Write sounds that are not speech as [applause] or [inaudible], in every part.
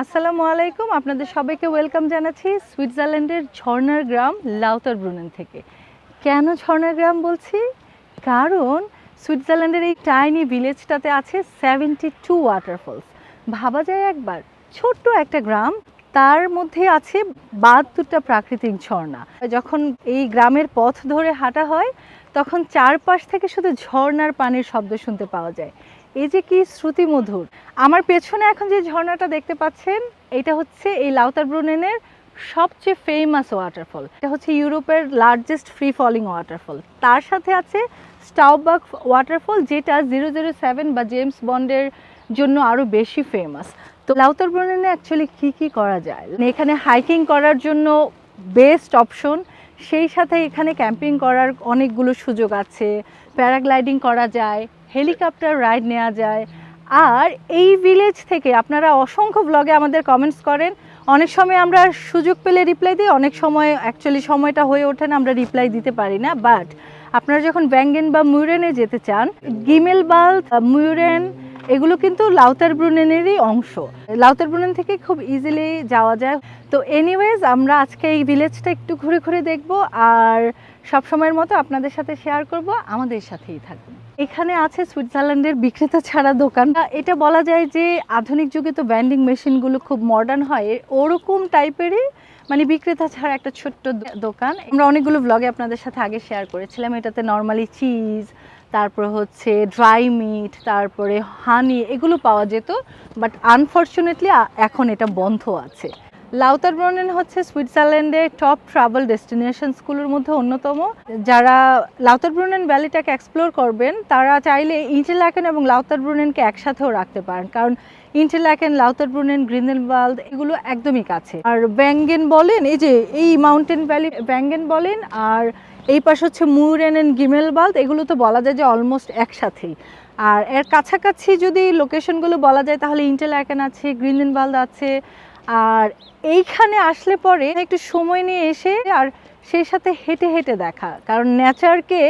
আসসালামু আলাইকুম। আপনাদের সবাইকে ওয়েলকাম জানাচ্ছি সুইজারল্যান্ডের ঝর্ণার গ্রাম লাউতার ব্রুনেন থেকে। কেন ঝর্ণার গ্রাম বলছি? কারণ সুইজারল্যান্ডের এই টাইনি ভিলেজটাতে আছে সেভেন্টি টু ওয়াটারফলস ভাবা যায় একবার, ছোট্ট একটা গ্রাম, তার মধ্যে আছে বাহাত্তরটা প্রাকৃতিক ঝর্ণা। যখন এই গ্রামের পথ ধরে হাঁটা হয়, তখন চারপাশ থেকে শুধু ঝর্ণার পানির শব্দ শুনতে পাওয়া যায়। এই যে কি শ্রুতিমধুর আমার পেছনে এখন যে ঝর্ণাটা দেখতে পাচ্ছেন, এটা হচ্ছে এই লাউতার ব্রুনেনের সবচেয়ে ফেমাস ওয়াটারফল এটা হচ্ছে ইউরোপের লার্জেস্ট ফ্রি ফলিং ওয়াটারফল তার সাথে আছে স্টাউবাক ওয়াটারফল যেটা জিরো জিরো সেভেন বা জেমস বন্ডের জন্য আরও বেশি ফেমাস তো লাউতার ব্রুনেনে অ্যাকচুয়ালি কী কী করা যায়? এখানে হাইকিং করার জন্য বেস্ট অপশন সেই সাথে এখানে ক্যাম্পিং করার অনেকগুলো সুযোগ আছে। প্যারাগ্লাইডিং করা যায়। হেলিকপ্টার রাইড নেওয়া যায়। আর এই ভিলেজ থেকে আপনারা অসংখ্য ব্লগে আমাদের কমেন্টস করেন। অনেক সময় আমরা সুযোগ পেলে রিপ্লাই দিই, অনেক সময় অ্যাকচুয়ালি সময়টা হয়ে ওঠে না, আমরা রিপ্লাই দিতে পারি না। বাট আপনারা যখন ব্যাঙ্গেন বা মুরেনে যেতে চান, গিমেল বাল মুরেন এগুলো কিন্তু লাউতার ব্রুনেনেরই অংশ। লাউতার ব্রুনেন থেকে খুব ইজিলি যাওয়া যায়। তো এনিওয়েজ আমরা আজকে এই ভিলেজটা একটু ঘুরে ঘুরে দেখব, আর সব সময়ের মতো আপনাদের সাথে শেয়ার করব। আমাদের সাথেই থাকুন এখানে আছে সুইজারল্যান্ডের বিক্রেতা ছাড়া দোকান। এটা বলা যায় যে আধুনিক যুগে তো ব্যান্ডিং মেশিনগুলো খুব মডার্ন হয়। ওরকম টাইপেরই মানে বিক্রেতা ছাড়া একটা ছোট্ট দোকান। আমরা অনেকগুলো ব্লগে আপনাদের সাথে আগে শেয়ার করেছিলাম। এটাতে নর্মালি চিজ তারপর হচ্ছে ড্রাই মিট তারপরে হানি এগুলো পাওয়া যেত। বাট আনফর্চুনেটলি এখন এটা বন্ধ আছে। লাউতার ব্রনেন হচ্ছে সুইজারল্যান্ডের টপ ট্রাভেল ডেস্টিনেশনসগুলোর মধ্যে অন্যতম। যারা লাউতার ব্রুনেন ভ্যালিটাকে এক্সপ্লোর করবেন, তারা চাইলে ইন্টেলাকেন এবং লাউতার ব্রুনেনকে একসাথেও রাখতে পারেন। কারণ ইন্টেলাকেন লাউতার ব্রুনেন গ্রিনেলবাল্ড এগুলো একদমই কাছে। আর ব্যাঙ্গেন বলেন, এই যে, এই মাউন্টেন ভ্যালি ব্যাঙ্গেন বলেন, আর এই পাশে হচ্ছে মুরেন অ্যান্ড গিমেলবাল্ড এগুলো তো বলা যায় যে অলমোস্ট একসাথেই। আর এর কাছাকাছি যদি লোকেশনগুলো বলা যায়, তাহলে ইন্টেলাকেন আছে গ্রিনেনবাল্ড আছে আর এইখানে আসলে পরে একটু সময় নিয়ে এসে আর সেই সাথে হেঁটে হেঁটে দেখা। কারণ নেচারকে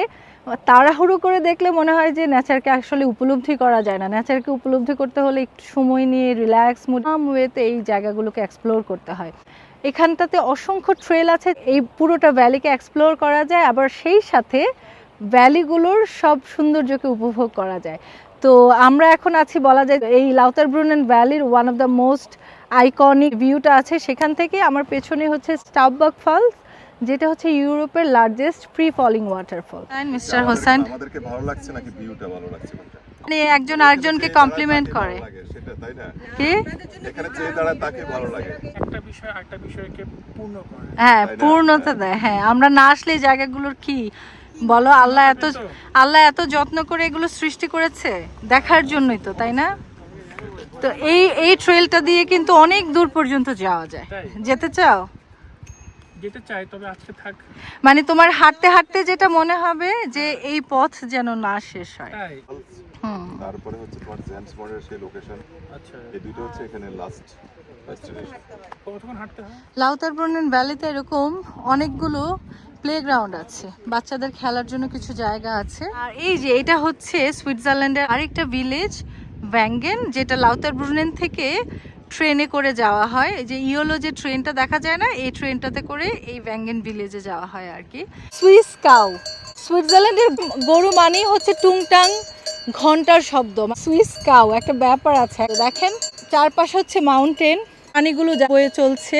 তাড়াহুড়ো করে দেখলে মনে হয় যে নেচারকে আসলে উপলব্ধি করা যায় না। নেচারকে উপলব্ধি করতে হলে একটু সময় নিয়ে রিল্যাক্স ওয়েতে এই জায়গাগুলোকে এক্সপ্লোর করতে হয়। এখানটাতে অসংখ্য ট্রেল আছে, এই পুরোটা ভ্যালিকে এক্সপ্লোর করা যায়, আবার সেই সাথে ভ্যালিগুলোর সব সৌন্দর্যকে উপভোগ করা যায়। তো আমরা এখন আছি বলা যায় এই Lauterbrunnen ভ্যালির one of the most iconic ভিউটা আছে সেখান থেকে আমার পেছনে হচ্ছে স্টাববাক ফলস যেটা হচ্ছে ইউরোপের largest free falling waterfall mister Hossain আমাদেরকে ভালো লাগছে নাকি ভিউটা ভালো লাগছে? মানে একজন আরেকজনকে কমপ্লিমেন্ট করে। সেটা তাই না? কি এখানে চেয়ে দাঁড়ায় তাকে ভালো লাগে। একটা বিষয় একটা বিষয়কে পূর্ণ করে। হ্যাঁ পূর্ণতা দেয়। হ্যাঁ আমরা না আসলে এই জায়গাগুলোর কি? বলো আল্লাহ এত আল্লাহ এত যত্ন করে এগুলো সৃষ্টি করেছে? দেখার জন্যই তো তাই না? তো এই এই ট্রেলটা দিয়ে কিন্তু অনেক দূর পর্যন্ত যাওয়া যায়। যেতে চাও? যেতে চাই তবে আজকে থাক। মানে তোমার হাঁটতে হাঁটতে যেটা মনে হবে যে এই পথ যেন না শেষ হয়। তারপরে হচ্ছে তোমার জেমস বন্ডের সেই লোকেশন আচ্ছা। এই দুটো হচ্ছে এখানে লাস্ট ডেস্টিনেশন কতক্ষণ হাঁটতে হয়? লাউতার ব্রুনেন ভ্যালিতে এরকম অনেকগুলো প্লেগ্রাউন্ড আছে। বাচ্চাদের খেলার জন্য কিছু জায়গা আছে। আর এই যে এটা হচ্ছে সুইজারল্যান্ডের আরেকটা ভিলেজ ব্যাঙ্গেন, যেটা লাউতার ব্রুনেন থেকে ট্রেনে করে যাওয়া হয়। যে ইয়োলো যে ট্রেনটা দেখা যায় না, এই ট্রেনটাতে করে এই ব্যাঙ্গেন ভিলেজে যাওয়া হয় আর কি। সুইস কাউ সুইজারল্যান্ডের গরু মানেই হচ্ছে টুংটাং ঘণ্টার শব্দ। সুইস কাউ একটা ব্যাপার আছে। দেখেন, চারপাশে হচ্ছে মাউন্টেন। পানিগুলো বয়ে চলছে,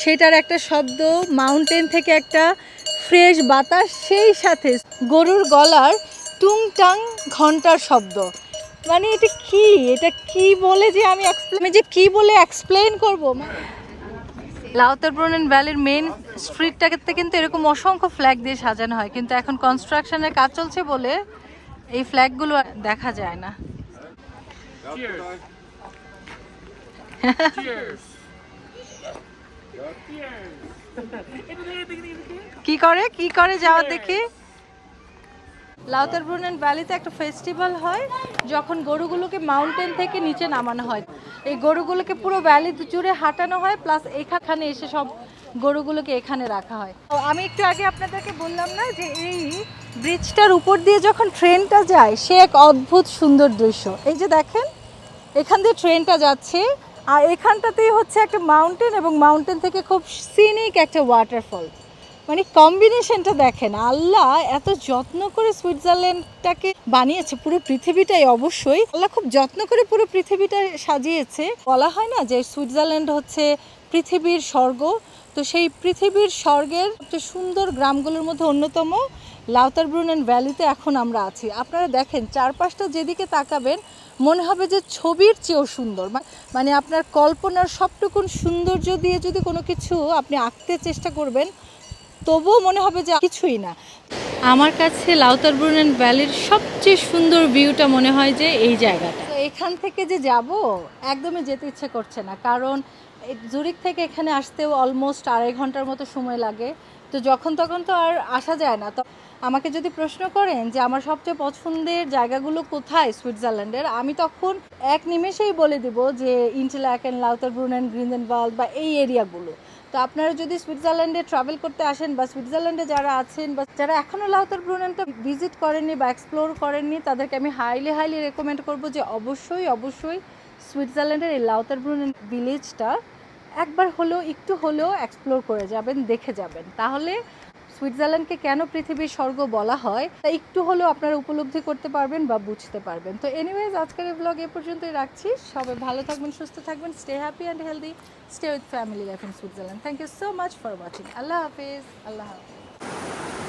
সেটার একটা শব্দ, মাউন্টেন থেকে একটা ফ্রেশ বাতাস, সেই সাথে গরুর গলার টুংটাং ঘণ্টার শব্দ। মানে এটা কি? এটা কি বলে যে আমি যে কি বলে এক্সপ্লেন করব? লাউতার ব্রুনেন ভ্যালির মেন স্ট্রিটটাতে কিন্তু এরকম অসংখ্য ফ্ল্যাগ দিয়ে সাজানো হয় কিন্তু এখন কনস্ট্রাকশনের কাজ চলছে বলে এই ফ্ল্যাগগুলো দেখা যায় না। [laughs] কি করে? কি করে যাওয়া দেখি? লাউতার ব্রুনেন ভ্যালিতে একটা ফেস্টিভ্যাল হয়, যখন গরুগুলোকে মাউন্টেন থেকে নিচে নামানো হয়। এই গরুগুলোকে পুরো ভ্যালি জুড়ে হাঁটানো হয় প্লাস এখানে এসে সব গরুগুলোকে এখানে রাখা হয়। আমি একটু আগে আপনাদেরকে বললাম না যে এই ব্রিজটার উপর দিয়ে যখন ট্রেনটা যায়, সে এক অদ্ভুত সুন্দর দৃশ্য। এই যে দেখেন, এখান দিয়ে ট্রেনটা যাচ্ছে, আর এখানটাতেই হচ্ছে একটা মাউন্টেন এবং মাউন্টেন থেকে খুব সিনিক একটা ওয়াটারফল মানে কম্বিনেশনটা দেখেন, আল্লাহ এত যত্ন করে সুইজারল্যান্ডটাকে বানিয়েছে, পুরো পৃথিবীটাই অবশ্যই। আল্লাহ খুব যত্ন করে পুরো পৃথিবীটা সাজিয়েছে। বলা হয় না যে সুইজারল্যান্ড হচ্ছে পৃথিবীর স্বর্গ? তো সেই পৃথিবীর স্বর্গের সবচেয়ে সুন্দর গ্রামগুলোর মধ্যে অন্যতম লাউতারব্রুনেন ভ্যালিতে এখন আমরা আছি। আপনারা দেখেন, চারপাশটা যেদিকে তাকাবেন, মনে হবে যে ছবির চেয়েও সুন্দর। মানে আপনার কল্পনার সবটুকুন সৌন্দর্য দিয়ে যদি কোনো কিছু আপনি আঁকতে চেষ্টা করবেন তবুও মনে হবে যে কিছুই না। আমার কাছে লাউতারব্রুনেন ভ্যালির সবচেয়ে সুন্দর ভিউটা মনে হয় যে এই জায়গাটা। তো এখান থেকে যে যাব একদমই যেতে ইচ্ছে করছে না। কারণ জুরিক থেকে এখানে আসতেও অলমোস্ট আড়াই ঘণ্টার মতো সময় লাগে। তো যখন তখন তো আর আসা যায় না। তো আমাকে যদি প্রশ্ন করেন যে আমার সবচেয়ে পছন্দের জায়গাগুলো কোথায় সুইজারল্যান্ডের আমি তখন এক নিমেষেই বলে দিব যে ইন্টেলাকেন লাউতারব্রুনেন গ্রিনদেনওয়াল বা এই এরিয়াগুলো তো আপনারা যদি সুইজারল্যান্ডে ট্রাভেল করতে আসেন বা সুইজারল্যান্ডে যারা আছেন বা যারা এখনও লাউতার ব্রুনেনটা ভিজিট করেননি বা এক্সপ্লোর করেননি, তাদেরকে আমি হাইলি হাইলি রেকমেন্ড করব যে অবশ্যই অবশ্যই সুইজারল্যান্ডের এই লাউতার ব্রুনেন ভিলেজটা একবার হলেও, একটু হলেও এক্সপ্লোর করে যাবেন, দেখে যাবেন। তাহলে সুইজারল্যান্ডকে কেন পৃথিবীর স্বর্গ বলা হয়, তা একটু হলেও আপনারা উপলব্ধি করতে পারবেন বা বুঝতে পারবেন। তো এনিওয়েজ আজকের এই ব্লগ এ পর্যন্তই রাখছি। সবাই ভালো থাকবেন, সুস্থ থাকবেন stay happy and healthy stay with family life in Switzerland thank you so much for watching আল্লাহ হাফিজ আল্লাহ হাফিজ।